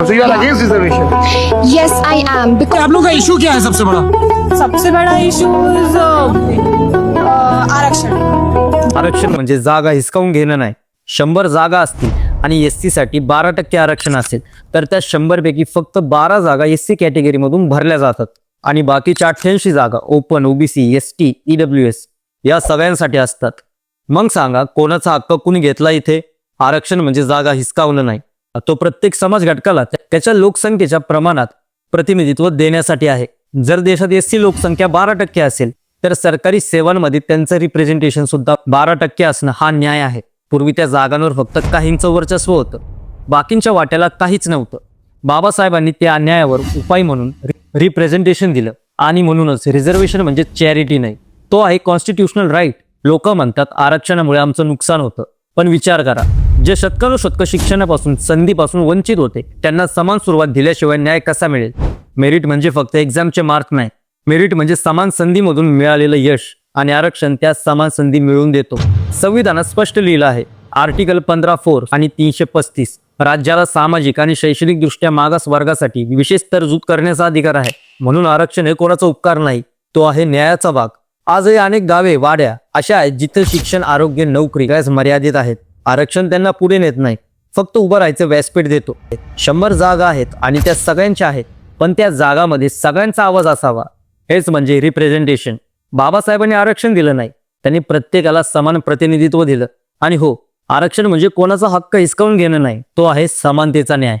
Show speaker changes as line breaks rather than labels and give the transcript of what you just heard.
So you are against reservation?
Yes, I am. Because
आप लोग का इशू क्या है सबसे बड़ा?
सबसे बड़ा इशू आरक्षण.
आरक्षण म्हणजे जागा हिसकावून घेणं नाही. शंभर जागा असतील आणि एससाठी बारा टक्के आरक्षण असेल तर त्या शंभर पैकी फक्त बारा जागा एस सी कॅटेगरीमधून भरल्या जातात. आणि बाकीच्या अठ्ठ्याऐंशी जागा open OBC S T EW S या सगळ्यांसाठी असतात. मग सांगा कोणाचा हक्क कुणी घेतला इथे? आरक्षण म्हणजे जागा हिसकावणं नाही. तो प्रत्येक समाज घटकाला त्याच्या लोकसंख्येच्या प्रमाणात प्रतिनिधित्व देण्यासाठी आहे. जर देशात एस सी लोकसंख्या बारा टक्के असेल तर सरकारी सेवांमध्ये त्यांचं रिप्रेझेंटेशन सुद्धा बारा टक्के असणं हा न्याय आहे. पूर्वी त्या जागांवर फक्त काहींचं वर्चस्व होतं. बाकींच्या वाट्याला काहीच नव्हतं. बाबासाहेबांनी त्या अन्यायावर उपाय म्हणून रिप्रेझेंटेशन दिलं. आणि म्हणूनच रिझर्वेशन म्हणजे चॅरिटी नाही. तो आहे कॉन्स्टिट्युशनल राईट लोक म्हणतात आरक्षणामुळे आमचं नुकसान होतं. पण विचार करा. जे शतकानुशतक शिक्षणापासून संधीपासून वंचित होते त्यांना समान सुरुवात दिल्याशिवाय न्याय कसा मिळेल? मेरिट म्हणजे फक्त एक्झामचे मार्क नाही. मेरिट म्हणजे समान संधीमधून मिळालेलं यश आणि आरक्षण त्या समान संधी मिळवून देतो. संविधानात स्पष्ट लिहिलं आहे आर्टिकल पंधरा फोर आणि तीनशे पस्तीस राज्याला सामाजिक आणि शैक्षणिक दृष्ट्या मागास वर्गासाठी विशेष तरतूद करण्याचा अधिकार आहे. म्हणून आरक्षण हे कोणाचा उपकार नाही तो आहे न्यायाचा भाग. आजही अनेक गावे वाड्या अशा आहेत जिथे शिक्षण आरोग्य नोकरी काय मर्यादित आहेत. आरक्षण त्यांना पुढे नेत नाही. फक्त उभं राहायचं व्यासपीठ देतो. शंभर जागा आहेत आणि त्या सगळ्यांच्या आहेत पण त्या जागामध्ये सगळ्यांचा आवाज असावा. हेच म्हणजे रिप्रेझेंटेशन बाबासाहेबांनी आरक्षण दिलं नाही. त्यांनी प्रत्येकाला समान प्रतिनिधित्व दिलं. आणि हो आरक्षण म्हणजे कोणाचा हक्क हिसकावून घेणं नाही. तो आहे समानतेचा न्याय.